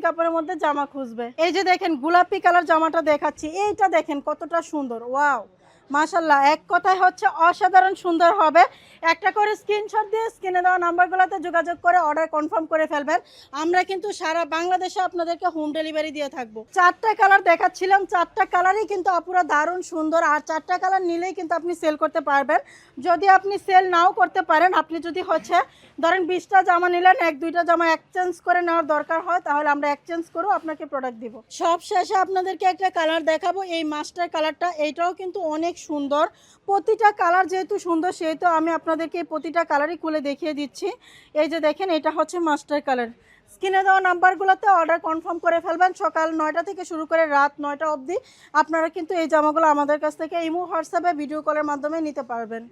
কাপড়ের মধ্যে জামা খুঁজবে। এই যে দেখেন, গোলাপি কালার জামাটা দেখাচ্ছি। এইটা দেখেন কতটা সুন্দর। ওয়াও! মাশাল্লাহ এক কথায় হচ্ছে অসাধারণ সুন্দর হবে। একটা করে স্ক্রিনশট দিয়ে স্ক্রিনে দেওয়া নাম্বারগুলোতে যোগাযোগ করে অর্ডার কনফার্ম করে ফেলবেন। আমরা কিন্তু সারা বাংলাদেশে আপনাদেরকে হোম ডেলিভারি দিয়ে থাকব। চারটা কালার দেখাচ্ছিলাম, চারটা কালারই কিন্তু আপুরা দারুণ সুন্দর, আর চারটা কালার নিলেই কিন্তু আপনি সেল করতে পারবেন। যদি আপনি সেল নাও করতে পারেন, আপনি যদি হচ্ছে ধরেন বিশটা জামা নিলেন, এক, দুইটা জামা এক্সচেঞ্জ করে নেওয়ার দরকার হয়, তাহলে আমরা এক্সচেঞ্জ করেও আপনাকে প্রোডাক্ট দিব। সব শেষে আপনাদেরকে একটা কালার দেখাবো, এই মাস্টার কালারটা এইটাও কিন্তু অনেক সুন্দর। প্রতিটা কালার যেহেতু সুন্দর, সেহেতু আমি আপনাদেরকে প্রতিটা কালারই খুলে দেখিয়ে দিচ্ছি। এই যে দেখেন, এটা হচ্ছে মাস্টার কালার স্ক্রিনে দেওয়া নাম্বারগুলোতে অর্ডার কনফার্ম করে ফেলবেন। সকাল নয়টা থেকে শুরু করে রাত নয়টা অবধি আপনারা কিন্তু এই জামাগুলো আমাদের কাছ থেকে ইমো, হোয়াটসঅ্যাপে ভিডিও কলের মাধ্যমে নিতে পারবেন।